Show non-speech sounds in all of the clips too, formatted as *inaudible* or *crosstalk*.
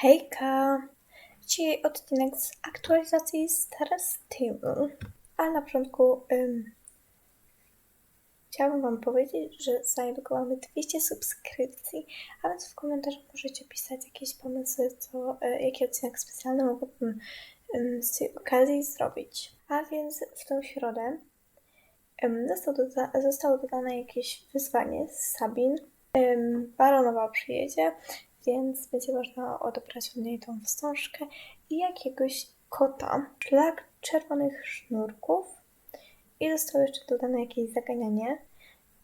Hejka! Dzisiaj odcinek z aktualizacji Star Stable. A na początku ym, chciałabym Wam powiedzieć, że zaedukowamy 200 subskrypcji, a więc w komentarzach możecie pisać jakieś pomysły, co, y, jaki odcinek specjalny mogłabym ym, z tej okazji zrobić. A więc w tą środę ym, został doda- zostało dodane jakieś wyzwanie z Sabin. Ym, Baronowa przyjedzie, więc będzie można odebrać od niej tą wstążkę i jakiegoś kota. Szlak czerwonych sznurków i zostało jeszcze dodane jakieś zaganianie.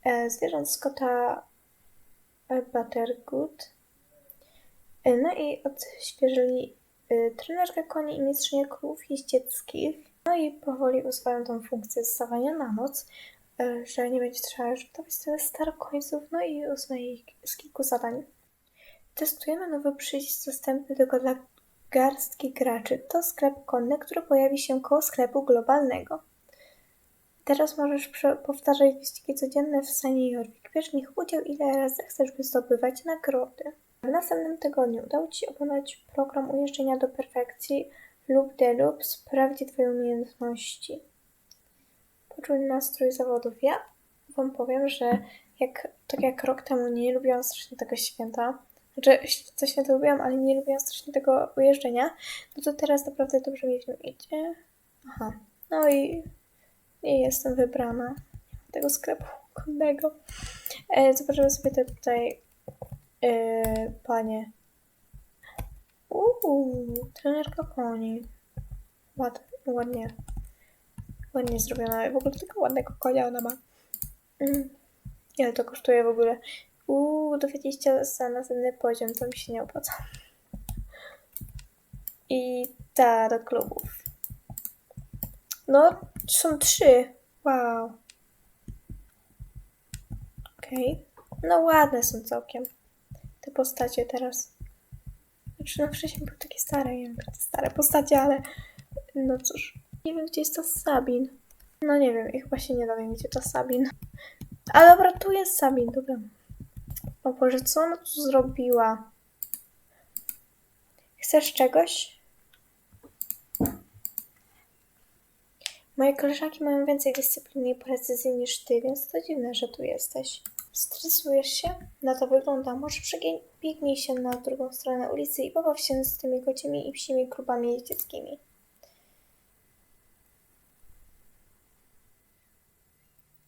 E, zwierząt z kota e, Buttergood. E, no i odświeżyli trenerkę koni i mistrzynię krów jeździeckich. No i powoli usuwają tą funkcję zostawania na noc, że nie będzie trzeba już dawać tyle starokońców, no i usunie ich z kilku zadań. Testujemy nowy przycisk dostępny tylko dla garstki graczy. To sklep konny, który pojawi się koło sklepu globalnego. Teraz możesz powtarzać wyścigi codzienne w stanie Jorvik. Bierz nich udział ile razy chcesz, by zdobywać nagrody. W następnym tygodniu udało Ci się opanować program ujeżdżenia do perfekcji lub deluxe sprawdzi Twoje umiejętności. Poczuj nastrój zawodów. Ja Wam powiem, że jak, tak jak rok temu nie lubiłam strasznie tego święta, znaczy coś święta lubiłam, ale nie lubiłam strasznie tego ujeżdżenia, no to teraz naprawdę dobrze mi w nim idzie. Aha, no i, i jestem wybrana. Tego sklepu konnego. E, zobaczymy sobie te tutaj e, panie. Uuu, trenerka koni. Ład, ładnie. Ładnie zrobiona. W ogóle tylko ładnego konia ona ma. Mm. Ile to kosztuje w ogóle? Uuu, do 20 za następny poziom, to mi się nie opłaca. I ta do klubów. No, są trzy. Wow. Okej. No ładne są całkiem. Te postacie teraz. Znaczy, no wcześniej były takie stare, nie wiem, te stare postacie, ale no cóż. Nie wiem, gdzie jest ta Sabin. No nie wiem, i chyba się nie dowiem, gdzie ta Sabin. A dobra, tu jest Sabin, dobra. O Boże, co ona tu zrobiła? Chcesz czegoś? Moje koleżanki mają więcej dyscypliny i precyzji niż ty, więc to dziwne, że tu jesteś. Stresujesz się? Na to wygląda. Może przebiegnij się na drugą stronę ulicy i pobaw się z tymi kocimi i psimi klubami jeździeckimi.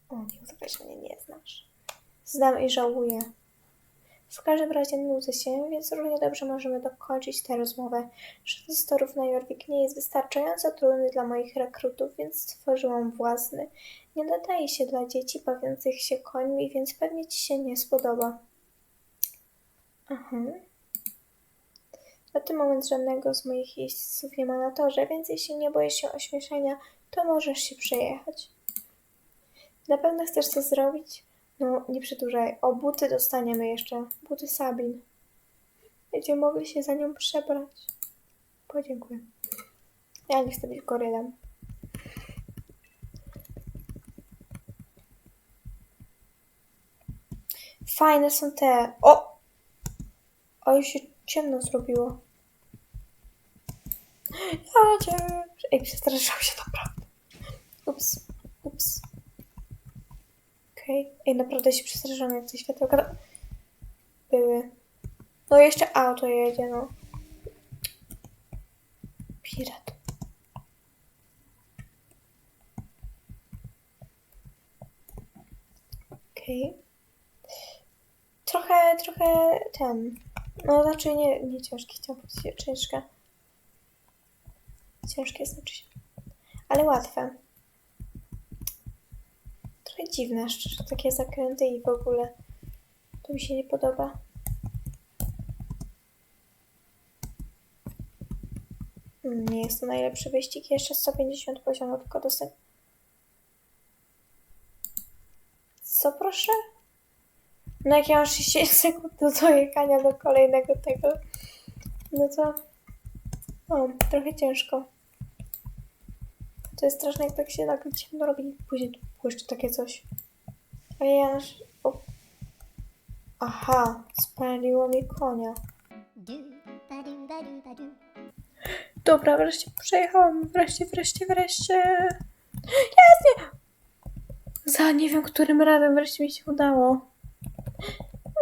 O, nie że mnie nie znasz. Znam i żałuję. W każdym razie nudzę się, więc równie dobrze możemy dokończyć tę rozmowę. Żaden z torów na Jorvik nie jest wystarczająco trudny dla moich rekrutów, więc stworzyłam własny. Nie nadaje się dla dzieci bawiących się końmi, więc pewnie Ci się nie spodoba. Aha. Na ten moment żadnego z moich jeźdźców nie ma na torze, więc jeśli nie boisz się ośmieszenia, to możesz się przejechać. Na pewno chcesz to zrobić? No, nie przedłużaj. O, buty dostaniemy jeszcze. Buty Sabin. Będziemy mogli się za nią przebrać. Podziękuję. Ja nie chcę być gorylem. Fajne są te. O! O, już się ciemno zrobiło. *gasps* Ja cię... Ej, przestraszał się naprawdę. Ups. Okej. Ej, naprawdę się przestraszyłam, jak te światełka były. No jeszcze auto jedzie, no. Pirat. Okej. Trochę, trochę ten. No znaczy nie, nie ciężki, chciałam powiedzieć ciężka. Ciężkie znaczy się. Ale łatwe. Dziwne, szczerze, takie zakręty i w ogóle. To mi się nie podoba. Mm, Nie jest to najlepszy wyścig. Jeszcze 150 poziomów tylko dostęp. Co proszę? No jak ja mam 60 *laughs* sekund do dojechania do kolejnego tego, no to o, trochę ciężko. To jest straszne, jak tak się nagle ciemno robi. Później błyszczy takie coś. A ja nasz... O. Aha, spaliło mi konia. Dobra, wreszcie przejechałam. Wreszcie, wreszcie, wreszcie. Jest, nie! Za nie wiem którym razem wreszcie mi się udało.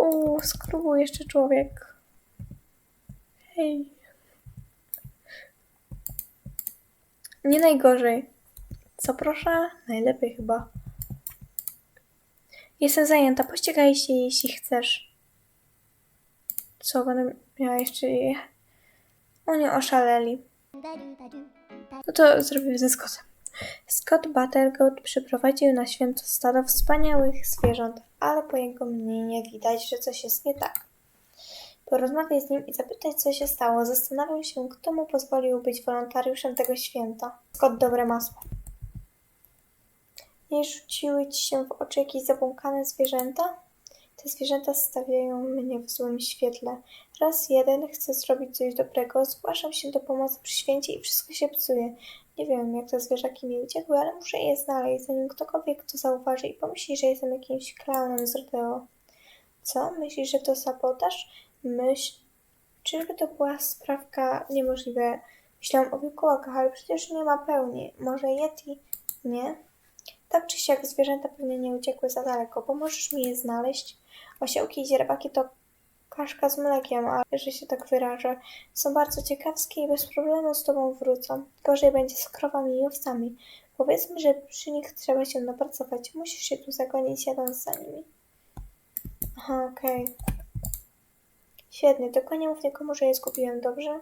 Uuu, skrubuj jeszcze człowiek. Hej. Nie najgorzej. Co proszę? Najlepiej chyba. Jestem zajęta. Pościgaj się, jeśli chcesz. Co, będę miała jeszcze je? Oni oszaleli. No to zrobimy ze Scottem. Scott Buttergoat przyprowadził na święto stado wspaniałych zwierząt, ale po jego mnie widać, że coś jest nie tak. Porozmawiaj z nim i zapytaj, co się stało. Zastanawiam się, kto mu pozwolił być wolontariuszem tego święta. Scott dobre masło. Nie rzuciły ci się w oczy jakieś zabłąkane zwierzęta? Te zwierzęta stawiają mnie w złym świetle. Raz jeden chce zrobić coś dobrego, zgłaszam się do pomocy przy święcie i wszystko się psuje. Nie wiem, jak te zwierzaki mi uciekły, ale muszę je znaleźć, zanim ktokolwiek to zauważy i pomyśli, że jestem jakimś klaunem z rodeo. Co? Myślisz, że to sabotaż? Myśl... Czyżby to była sprawka niemożliwe? Myślałam o wilkołakach, ale przecież nie ma pełni. Może Yeti? Nie? Tak czy siak zwierzęta pewnie nie uciekły za daleko. Pomożesz mi je znaleźć? Osiołki i zierbaki to kaszka z mlekiem, ale że się tak wyrażę. Są bardzo ciekawskie i bez problemu z tobą wrócą. Gorzej będzie z krowami i owcami. Powiedzmy, że przy nich trzeba się napracować. Musisz się tu zagonić jadąc za nimi. Aha, okej. Świetnie, tylko nie mów nikomu, że je zgubiłem, dobrze?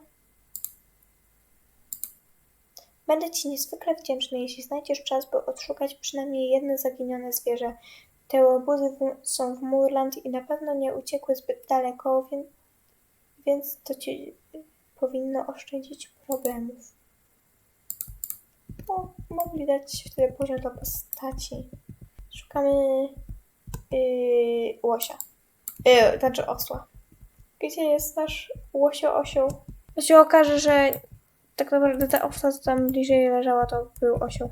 Będę Ci niezwykle wdzięczny, jeśli znajdziesz czas, by odszukać przynajmniej jedno zaginione zwierzę. Te łobuzy w, są w Moorland i na pewno nie uciekły zbyt daleko, więc, więc to Ci powinno oszczędzić problemów. No, mogli dać wtedy poziom dla postaci. Szukamy yy, łosia. Yy, znaczy osła. Gdzie jest nasz łosio osioł? To się okaże, że tak naprawdę ta owca, co tam bliżej leżała, to był osioł.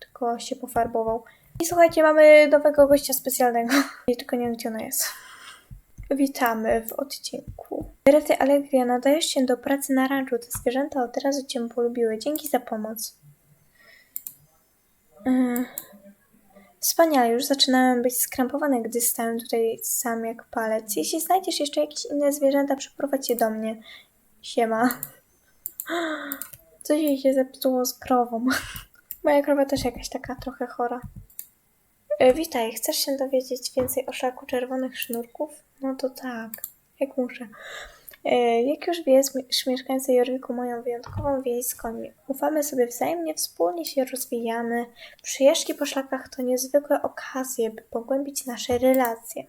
Tylko się pofarbował. I słuchajcie, mamy nowego gościa specjalnego. *laughs* I tylko nie wiem, gdzie ona jest. Witamy w odcinku. Rety Allegria, nadajesz się do pracy na ranczu. Te zwierzęta od razu cię polubiły. Dzięki za pomoc. Yy. Wspaniale, już zaczynałem być skrępowany, gdy stałem tutaj sam jak palec. Jeśli znajdziesz jeszcze jakieś inne zwierzęta, przyprowadź je do mnie. Siema. Coś jej się zepsuło z krową. *laughs* Moja krowa też jakaś taka trochę chora. E, witaj, chcesz się dowiedzieć więcej o szlaku czerwonych sznurków? No to tak, jak muszę. E, jak już wiesz, mieszkańcy Jorwiku mają wyjątkową więź z końmi. Ufamy sobie wzajemnie, wspólnie się rozwijamy. Przyjeżdżki po szlakach to niezwykłe okazje, by pogłębić nasze relacje.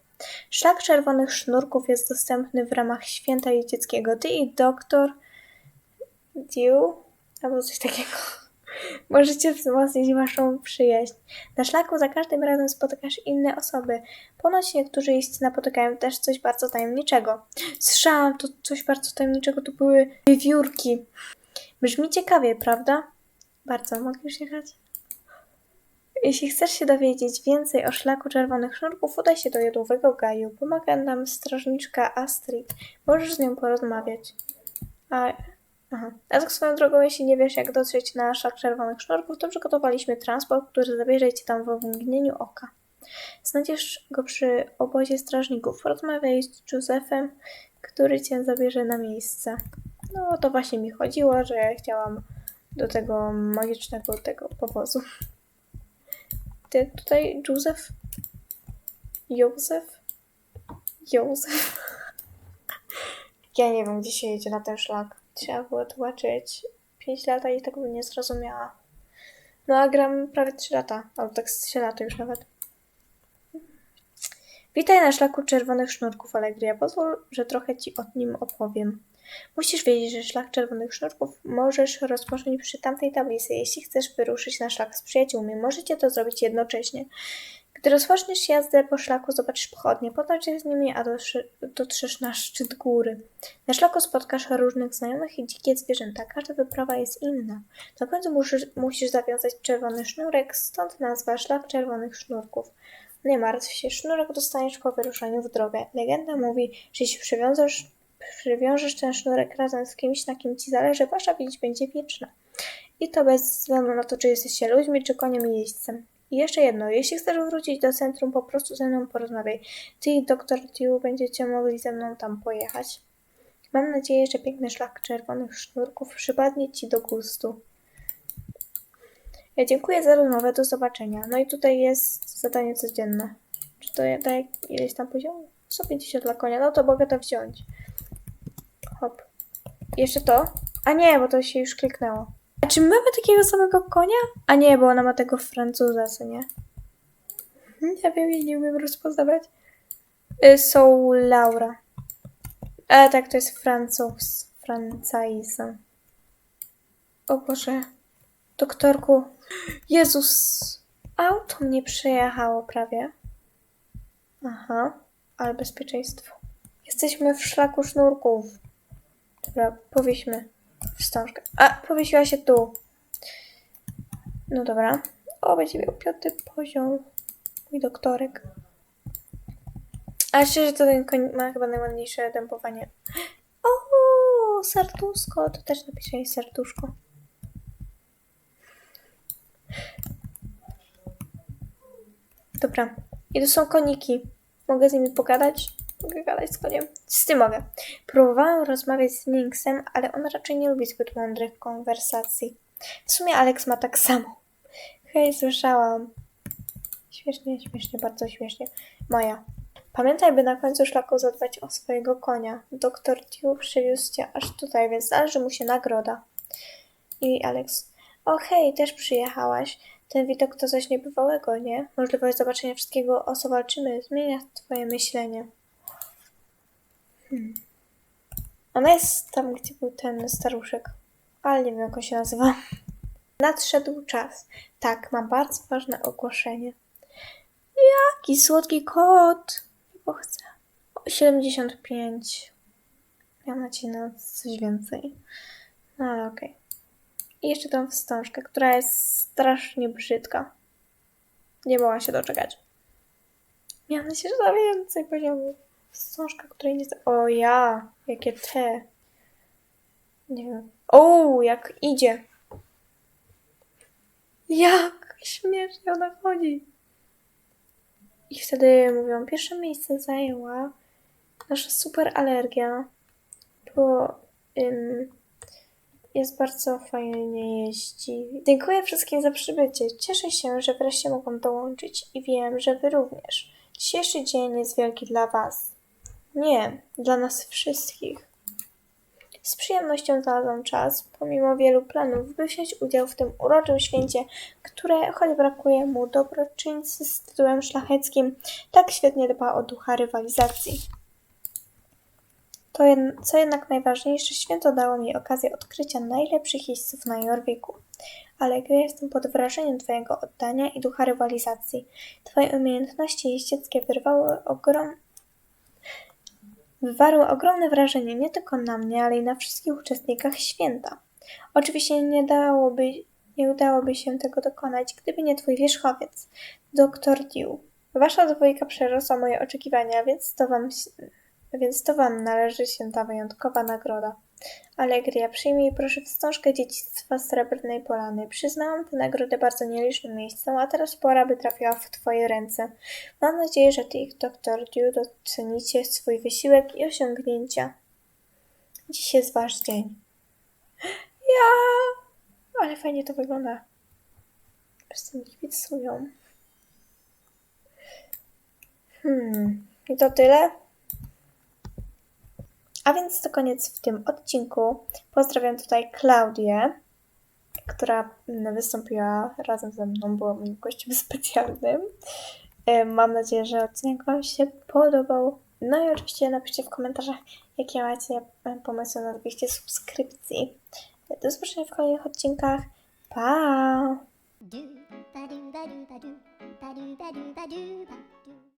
Szlak czerwonych sznurków jest dostępny w ramach święta dzieckiego. Ty i doktor Dew albo coś takiego. Możecie wzmocnić waszą przyjaźń. Na szlaku za każdym razem spotykasz inne osoby. Ponoć niektórzy jeźdźcy napotykają też coś bardzo tajemniczego. Słyszałam, to coś bardzo tajemniczego to były wiewiórki. Brzmi ciekawie, prawda? Bardzo. Mogę już jechać? Jeśli chcesz się dowiedzieć więcej o szlaku czerwonych sznurków, udaj się do jodłowego gaju. Pomaga nam strażniczka Astrid. Możesz z nią porozmawiać. A Aha. A tak swoją drogą, jeśli nie wiesz, jak dotrzeć na szlak czerwonych sznurków, to przygotowaliśmy transport, który zabierze cię tam w mgnieniu oka. Znajdziesz go przy obozie strażników. Porozmawiaj z Józefem, który cię zabierze na miejsce. No, to właśnie mi chodziło, że ja chciałam do tego magicznego tego powozu. Ty tutaj Józef? Józef? Józef? *laughs* Ja nie wiem, gdzie się jedzie na ten szlak trzeba było tłumaczyć 5 lat i tego bym nie zrozumiała. No a gram prawie 3 lata, albo tak z 3 lata już nawet. Witaj na szlaku czerwonych sznurków, Allegria. Pozwól, że trochę ci o nim opowiem. Musisz wiedzieć, że szlak czerwonych sznurków możesz rozpocząć przy tamtej tablicy, jeśli chcesz wyruszyć na szlak z przyjaciółmi. Możecie to zrobić jednocześnie. Gdy rozpoczniesz jazdę po szlaku, zobaczysz pochodnie, się z nimi, a dotrzesz na szczyt góry. Na szlaku spotkasz różnych znajomych i dzikie zwierzęta. Każda wyprawa jest inna. Na końcu musisz, musisz zawiązać czerwony sznurek, stąd nazwa szlak czerwonych sznurków. Nie martw się, sznurek dostaniesz po wyruszeniu w drogę. Legenda mówi, że jeśli przywiążesz przywiążesz ten sznurek razem z kimś, na kim ci zależy, wasza więź będzie wieczna. I to bez względu na to, czy jesteście ludźmi, czy koniem i jeźdźcem. I jeszcze jedno, jeśli chcesz wrócić do centrum, po prostu ze mną porozmawiaj. Ty i doktor Tiu będziecie mogli ze mną tam pojechać. Mam nadzieję, że piękny szlak czerwonych sznurków przypadnie ci do gustu. Ja dziękuję za rozmowę, do zobaczenia. No i tutaj jest zadanie codzienne. Czy to daje ileś tam poziomów? 150 dla konia, no to mogę to wziąć. Hop. Jeszcze to? A nie, bo to się już kliknęło. Czy mamy takiego samego konia? A nie, bo ona ma tego Francuza, co nie? Nie wiem, ja nie umiem rozpoznawać. Y, Są Laura. A tak, to jest Francuz. Francaisa. O Boże. Doktorku. Jezus. Auto mnie przejechało prawie. Aha, ale bezpieczeństwo. Jesteśmy w szlaku sznurków. Dobra, powieśmy wstążkę. A, powiesiła się tu. No dobra. O, będzie miał piąty poziom. Mój doktorek. A szczerze, to ten koń ma chyba najładniejsze dępowanie. O, serduszko. To też napiszę jej serduszko. Dobra. I tu są koniki. Mogę z nimi pogadać? Mogę gadać z koniem? Z tym mogę. Próbowałam rozmawiać z Lynxem, ale on raczej nie lubi zbyt mądrych konwersacji. W sumie Alex ma tak samo. Hej, słyszałam. Śmiesznie, śmiesznie, bardzo śmiesznie. Maja. Pamiętaj, by na końcu szlaku zadbać o swojego konia. Doktor Tiu przywiózł cię aż tutaj, więc należy mu się nagroda. I Alex. O hej, też przyjechałaś. Ten widok to coś niebywałego, nie? Możliwość zobaczenia wszystkiego, o co walczymy, zmienia twoje myślenie. Hmm. Ona jest tam, gdzie był ten staruszek. Ale nie wiem, jak on się nazywa. Nadszedł czas. Tak, mam bardzo ważne ogłoszenie. Jaki słodki kot! Bo chcę. O, 75. Miałam nadzieję na coś więcej. No ale okej. I jeszcze tą wstążkę, która jest strasznie brzydka. Nie mogłam się doczekać. Miałam nadzieję, że da więcej poziomów. Wstążka, której nie... O ja! Jakie te! Nie wiem. O, jak idzie! Jak śmiesznie ona chodzi! I wtedy mówią, pierwsze miejsce zajęła nasza super alergia, bo ym, jest bardzo fajnie jeździ. Dziękuję wszystkim za przybycie. Cieszę się, że wreszcie mogłam dołączyć i wiem, że wy również. Dzisiejszy dzień jest wielki dla was. Nie, dla nas wszystkich. Z przyjemnością znalazłam czas, pomimo wielu planów, by wziąć udział w tym uroczym święcie, które, choć brakuje mu dobroczyńcy z tytułem szlacheckim, tak świetnie dba o ducha rywalizacji. To co jednak najważniejsze, święto dało mi okazję odkrycia najlepszych jeźdźców na Jorwiku. Ale gdy jestem pod wrażeniem Twojego oddania i ducha rywalizacji. Twoje umiejętności jeździeckie wyrwały ogrom... wywarły ogromne wrażenie nie tylko na mnie, ale i na wszystkich uczestnikach święta. Oczywiście nie dałoby, nie udałoby się tego dokonać, gdyby nie Twój wierzchowiec, doktor Dew. Wasza dwójka przerosła moje oczekiwania, więc to Wam więc to Wam należy się ta wyjątkowa nagroda. Alegria, przyjmij proszę wstążkę dziedzictwa Srebrnej Polany. Przyznałam tę nagrodę bardzo nielicznym miejscom, a teraz pora, by trafiła w Twoje ręce. Mam nadzieję, że Ty i doktor Dew docenicie swój wysiłek i osiągnięcia. Dziś jest Wasz dzień. Ja! Ale fajnie to wygląda. Wszyscy mi kibicują. Hmm, i to tyle? A więc to koniec w tym odcinku. Pozdrawiam tutaj Klaudię, która mm, wystąpiła razem ze mną, była moim gościem specjalnym. E, Mam nadzieję, że odcinek Wam się podobał. No i oczywiście napiszcie w komentarzach, jakie macie e, pomysły na 200 subskrypcji. Do zobaczenia w kolejnych odcinkach. Pa!